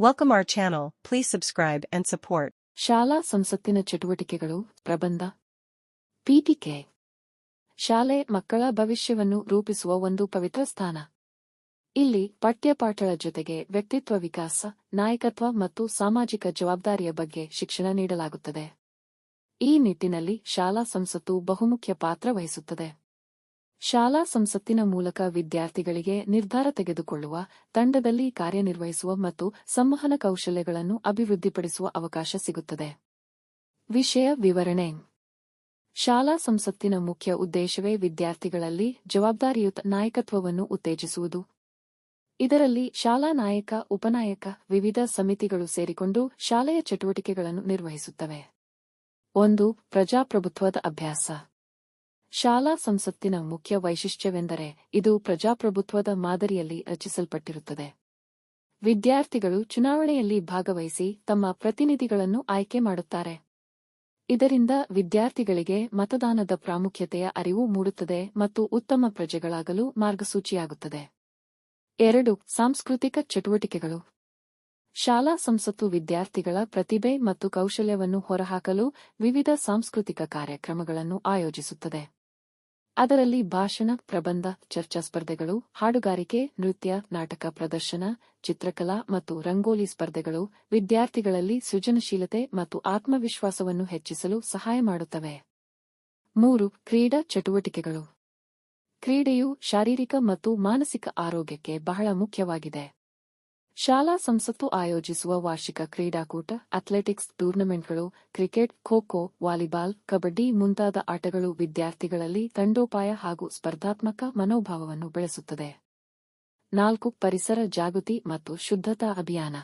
Welcome our channel please subscribe and support ಶಾಲಾ ಸಂಸತ್ತಿನ ಚಟುವಟಿಕೆಗಳು ಪ್ರಬಂಧ. ಪಿಟಿಕೆ ಶಾಲೆ ಮಕ್ಕಳ ಭವಿಷ್ಯವನ್ನು ರೂಪಿಸುವ ಒಂದು ಪವಿತ್ರ ಸ್ಥಾನ. ಇಲ್ಲಿ ಪಠ್ಯಪಾಠಗಳ ಜೊತೆಗೆ ವ್ಯಕ್ತಿತ್ವ ವಿಕಾಸ, ನಾಯಕತ್ವ ಮತ್ತು ಸಾಮಾಜಿಕ ಜವಾಬ್ದಾರಿಯ ಬಗ್ಗೆ ಶಿಕ್ಷಣ ನೀಡಲಾಗುತ್ತದೆ. ಈ ನಿಟ್ಟಿನಲ್ಲಿ ಶಾಲಾ ಸಂಸತ್ತು ಬಹುಮುಖ್ಯ ಪಾತ್ರ ವಹಿಸುತ್ತದೆ. ಶಾಲಾ ಸಂಸತ್ತಿನ ಮೂಲಕ ವಿದ್ಯಾರ್ಥಿಗಳಿಗೆ ನಿರ್ಧಾರ ತೆಗೆದುಕೊಳ್ಳುವ, ತಂಡದಲ್ಲಿ ಕಾರ್ಯನಿರ್ವಹಿಸುವ ಮತ್ತು ಸಂವಹನ ಕೌಶಲ್ಯಗಳನ್ನು ಅಭಿವೃದ್ಧಿಪಡಿಸುವ ಅವಕಾಶ ಸಿಗುತ್ತದೆ. ವಿಷಯ ವಿವರಣೆ. ಶಾಲಾ ಸಂಸತ್ತಿನ ಮುಖ್ಯ ಉದ್ದೇಶವೇ ವಿದ್ಯಾರ್ಥಿಗಳಲ್ಲಿ ಜವಾಬ್ದಾರಿಯುತ ನಾಯಕತ್ವವನ್ನು ಉತ್ತೇಜಿಸುವುದು. ಇದರಲ್ಲಿ ಶಾಲಾ ನಾಯಕ, ಉಪನಾಯಕ, ವಿವಿಧ ಸಮಿತಿಗಳು ಸೇರಿಕೊಂಡು ಶಾಲೆಯ ಚಟುವಟಿಕೆಗಳನ್ನು ನಿರ್ವಹಿಸುತ್ತವೆ. ಒಂದು, ಪ್ರಜಾಪ್ರಭುತ್ವದ ಅಭ್ಯಾಸ. ಶಾಲಾ ಸಂಸತ್ತಿನ ಮುಖ್ಯ ವೈಶಿಷ್ಟ್ಯವೆಂದರೆ ಇದು ಪ್ರಜಾಪ್ರಭುತ್ವದ ಮಾದರಿಯಲ್ಲಿ ರಚಿಸಲ್ಪಟ್ಟಿರುತ್ತದೆ. ವಿದ್ಯಾರ್ಥಿಗಳು ಚುನಾವಣೆಯಲ್ಲಿ ಭಾಗವಹಿಸಿ ತಮ್ಮ ಪ್ರತಿನಿಧಿಗಳನ್ನು ಆಯ್ಕೆ ಮಾಡುತ್ತಾರೆ. ಇದರಿಂದ ವಿದ್ಯಾರ್ಥಿಗಳಿಗೆ ಮತದಾನದ ಪ್ರಾಮುಖ್ಯತೆಯ ಅರಿವು ಮೂಡುತ್ತದೆ ಮತ್ತು ಉತ್ತಮ ಪ್ರಜೆಗಳಾಗಲು ಮಾರ್ಗಸೂಚಿಯಾಗುತ್ತದೆ. ಎರಡು, ಸಾಂಸ್ಕೃತಿಕ ಚಟುವಟಿಕೆಗಳು. ಶಾಲಾ ಸಂಸತ್ತು ವಿದ್ಯಾರ್ಥಿಗಳ ಪ್ರತಿಭೆ ಮತ್ತು ಕೌಶಲ್ಯವನ್ನು ಹೊರಹಾಕಲು ವಿವಿಧ ಸಾಂಸ್ಕೃತಿಕ ಕಾರ್ಯಕ್ರಮಗಳನ್ನು ಆಯೋಜಿಸುತ್ತದೆ. ಅದರಲ್ಲಿ ಭಾಷಣ, ಪ್ರಬಂಧ, ಚರ್ಚಾ ಸ್ಪರ್ಧೆಗಳು, ಹಾಡುಗಾರಿಕೆ, ನೃತ್ಯ, ನಾಟಕ ಪ್ರದರ್ಶನ, ಚಿತ್ರಕಲಾ ಮತ್ತು ರಂಗೋಲಿ ಸ್ಪರ್ಧೆಗಳು ವಿದ್ಯಾರ್ಥಿಗಳಲ್ಲಿ ಸೃಜನಶೀಲತೆ ಮತ್ತು ಆತ್ಮವಿಶ್ವಾಸವನ್ನು ಹೆಚ್ಚಿಸಲು ಸಹಾಯ ಮಾಡುತ್ತವೆ. ಮೂರು, ಕ್ರೀಡಾ ಚಟುವಟಿಕೆಗಳು. ಕ್ರೀಡೆಯು ಶಾರೀರಿಕ ಮತ್ತು ಮಾನಸಿಕ ಆರೋಗ್ಯಕ್ಕೆ ಬಹಳ ಮುಖ್ಯವಾಗಿದೆ. ಶಾಲಾ ಸಂಸತ್ತು ಆಯೋಜಿಸುವ ವಾರ್ಷಿಕ ಕ್ರೀಡಾಕೂಟ, ಅಥ್ಲೆಟಿಕ್ಸ್ ಟೂರ್ನಮೆಂಟ್ಗಳು, ಕ್ರಿಕೆಟ್ ಖೋ ಖೋ ವಾಲಿಬಾಲ್, ಕಬಡ್ಡಿ ಮುಂತಾದ ಆಟಗಳು ವಿದ್ಯಾರ್ಥಿಗಳಲ್ಲಿ ತಂಡೋಪಾಯ ಹಾಗೂ ಸ್ಪರ್ಧಾತ್ಮಕ ಮನೋಭಾವವನ್ನು ಬೆಳೆಸುತ್ತದೆ. ನಾಲ್ಕು, ಪರಿಸರ ಜಾಗೃತಿ ಮತ್ತು ಶುದ್ಧತಾ ಅಭಿಯಾನ.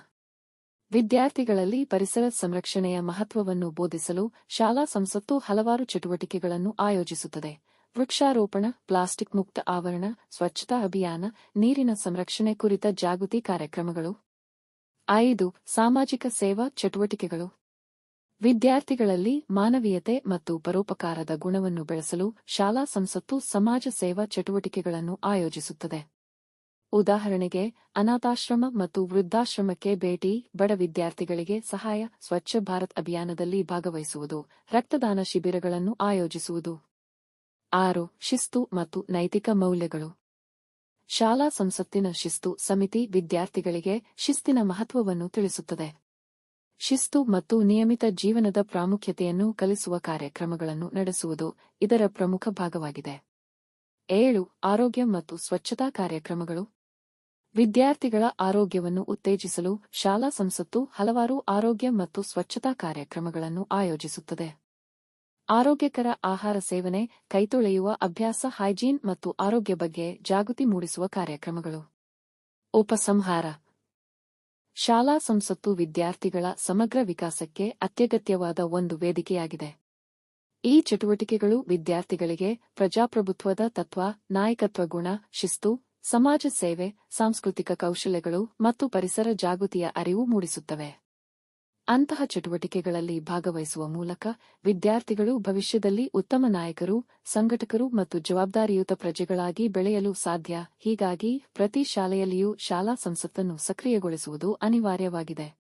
ವಿದ್ಯಾರ್ಥಿಗಳಲ್ಲಿ ಪರಿಸರ ಸಂರಕ್ಷಣೆಯ ಮಹತ್ವವನ್ನು ಬೋಧಿಸಲು ಶಾಲಾ ಸಂಸತ್ತು ಹಲವಾರು ಚಟುವಟಿಕೆಗಳನ್ನು ಆಯೋಜಿಸುತ್ತದೆ. ವೃಕ್ಷಾರೋಪಣ, ಪ್ಲಾಸ್ಟಿಕ್ ಮುಕ್ತ ಆವರಣ, ಸ್ವಚ್ಛತಾ ಅಭಿಯಾನ, ನೀರಿನ ಸಂರಕ್ಷಣೆ ಕುರಿತ ಜಾಗೃತಿ ಕಾರ್ಯಕ್ರಮಗಳು. ಐದು, ಸಾಮಾಜಿಕ ಸೇವಾ ಚಟುವಟಿಕೆಗಳು. ವಿದ್ಯಾರ್ಥಿಗಳಲ್ಲಿ ಮಾನವೀಯತೆ ಮತ್ತು ಪರೋಪಕಾರದ ಗುಣವನ್ನು ಬೆಳೆಸಲು ಶಾಲಾ ಸಂಸತ್ತು ಸಮಾಜ ಸೇವಾ ಚಟುವಟಿಕೆಗಳನ್ನು ಆಯೋಜಿಸುತ್ತದೆ. ಉದಾಹರಣೆಗೆ, ಅನಾಥಾಶ್ರಮ ಮತ್ತು ವೃದ್ಧಾಶ್ರಮಕ್ಕೆ ಭೇಟಿ, ಬಡ ವಿದ್ಯಾರ್ಥಿಗಳಿಗೆ ಸಹಾಯ, ಸ್ವಚ್ಛ ಭಾರತ್ ಅಭಿಯಾನದಲ್ಲಿ ಭಾಗವಹಿಸುವುದು, ರಕ್ತದಾನ ಶಿಬಿರಗಳನ್ನು ಆಯೋಜಿಸುವುದು. ಆರು, ಶಿಸ್ತು ಮತ್ತು ನೈತಿಕ ಮೌಲ್ಯಗಳು. ಶಾಲಾ ಸಂಸತ್ತಿನ ಶಿಸ್ತು ಸಮಿತಿ ವಿದ್ಯಾರ್ಥಿಗಳಿಗೆ ಶಿಸ್ತಿನ ಮಹತ್ವವನ್ನು ತಿಳಿಸುತ್ತದೆ. ಶಿಸ್ತು ಮತ್ತು ನಿಯಮಿತ ಜೀವನದ ಪ್ರಾಮುಖ್ಯತೆಯನ್ನು ಕಲಿಸುವ ಕಾರ್ಯಕ್ರಮಗಳನ್ನು ನಡೆಸುವುದು ಇದರ ಪ್ರಮುಖ ಭಾಗವಾಗಿದೆ. ಏಳು, ಆರೋಗ್ಯ ಮತ್ತು ಸ್ವಚ್ಛತಾ ಕಾರ್ಯಕ್ರಮಗಳು. ವಿದ್ಯಾರ್ಥಿಗಳ ಆರೋಗ್ಯವನ್ನು ಉತ್ತೇಜಿಸಲು ಶಾಲಾ ಸಂಸತ್ತು ಹಲವಾರು ಆರೋಗ್ಯ ಮತ್ತು ಸ್ವಚ್ಛತಾ ಕಾರ್ಯಕ್ರಮಗಳನ್ನು ಆಯೋಜಿಸುತ್ತದೆ. ಆರೋಗ್ಯಕರ ಆಹಾರ ಸೇವನೆ, ಕೈತೊಳೆಯುವ ಅಭ್ಯಾಸ, ಹೈಜೀನ್ ಮತ್ತು ಆರೋಗ್ಯ ಬಗ್ಗೆ ಜಾಗೃತಿ ಮೂಡಿಸುವ ಕಾರ್ಯಕ್ರಮಗಳು. ಉಪಸಂಹಾರ. ಶಾಲಾ ಸಂಸತ್ತು ವಿದ್ಯಾರ್ಥಿಗಳ ಸಮಗ್ರ ವಿಕಾಸಕ್ಕೆ ಅತ್ಯಗತ್ಯವಾದ ಒಂದು ವೇದಿಕೆಯಾಗಿದೆ. ಈ ಚಟುವಟಿಕೆಗಳು ವಿದ್ಯಾರ್ಥಿಗಳಿಗೆ ಪ್ರಜಾಪ್ರಭುತ್ವದ ತತ್ವ, ನಾಯಕತ್ವ ಗುಣ, ಶಿಸ್ತು, ಸಮಾಜ ಸೇವೆ, ಸಾಂಸ್ಕೃತಿಕ ಕೌಶಲ್ಯಗಳು ಮತ್ತು ಪರಿಸರ ಜಾಗೃತಿಯ ಅರಿವು ಮೂಡಿಸುತ್ತವೆ. ಅಂತಹ ಚಟುವಟಿಕೆಗಳಲ್ಲಿ ಭಾಗವಹಿಸುವ ಮೂಲಕ ವಿದ್ಯಾರ್ಥಿಗಳು ಭವಿಷ್ಯದಲ್ಲಿ ಉತ್ತಮ ನಾಯಕರು, ಸಂಘಟಕರು ಮತ್ತು ಜವಾಬ್ದಾರಿಯುತ ಪ್ರಜೆಗಳಾಗಿ ಬೆಳೆಯಲು ಸಾಧ್ಯ. ಹೀಗಾಗಿ ಪ್ರತಿ ಶಾಲೆಯಲ್ಲಿಯೂ ಶಾಲಾ ಸಂಸತ್ತನ್ನು ಸಕ್ರಿಯಗೊಳಿಸುವುದು ಅನಿವಾರ್ಯವಾಗಿದೆ.